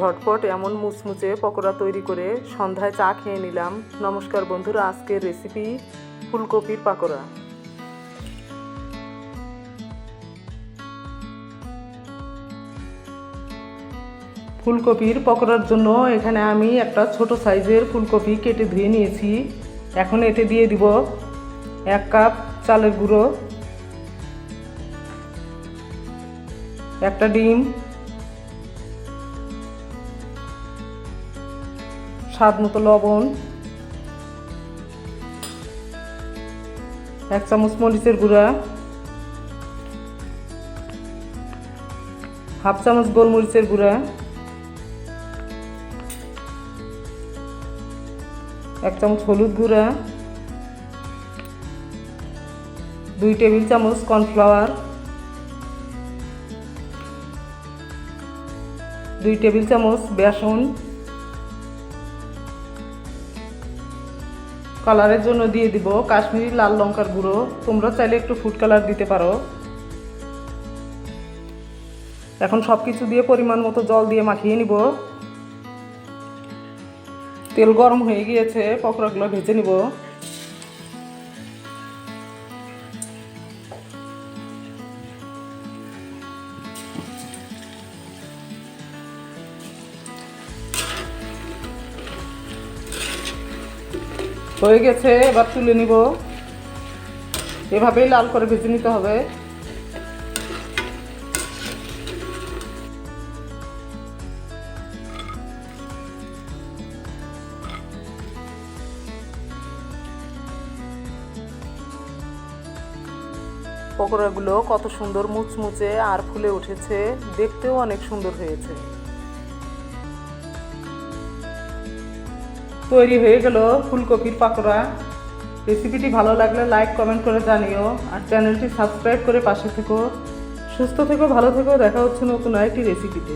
ঝটপট এমন মুচমুচে পকোড়া তৈরি করে সন্ধ্যায় চা খেয়ে নিলাম। নমস্কার বন্ধুরা, আজকের রেসিপি ফুলকপির পাকোড়া। ফুলকপির পকোড়ার জন্য এখানে আমি একটা ছোট সাইজের ফুলকপি কেটে ধুয়ে নিয়েছি। এখন এতে দিয়ে দিব এক কাপ চালের গুঁড়ো, একটা ডিম স্বাদ মতো লবণ, এক চামচ মরিচের গুঁড়া, হাফ চামচ গোলমরিচের গুঁড়া, এক চামচ হলুদ গুঁড়া, দুই টেবিল চামচ কর্নফ্লাওয়ার, দুই টেবিল চামচ বেসন কালারের জন্য দিয়ে দিব কাশ্মীরি লাল লঙ্কার গুঁড়ো। তোমরা চাইলে একটু ফুড কালার দিতে পারো। এখন সব কিছু দিয়ে পরিমাণ মতো জল দিয়ে মাখিয়ে নিব। তেল গরম হয়ে গিয়েছে, পকোড়াগুলো ভেজে নিব। হয়ে গেছে, এবার তুলে নিব। এভাবেই লাল করে ভেজে নিতে হবে। পকোড়াগুলো কত সুন্দর মুচমুচে আর ফুলে উঠেছে, দেখতেও অনেক সুন্দর হয়েছে। তৈরি হয়ে গেল ফুলকপির পাকোড়া। রেসিপিটি ভালো লাগলে লাইক কমেন্ট করে জানিও। আর চ্যানেলটি সাবস্ক্রাইব করে পাশে থেকো। সুস্থ থেকো, ভালো থেকো। দেখা হচ্ছে নতুন আরেকটি রেসিপিতে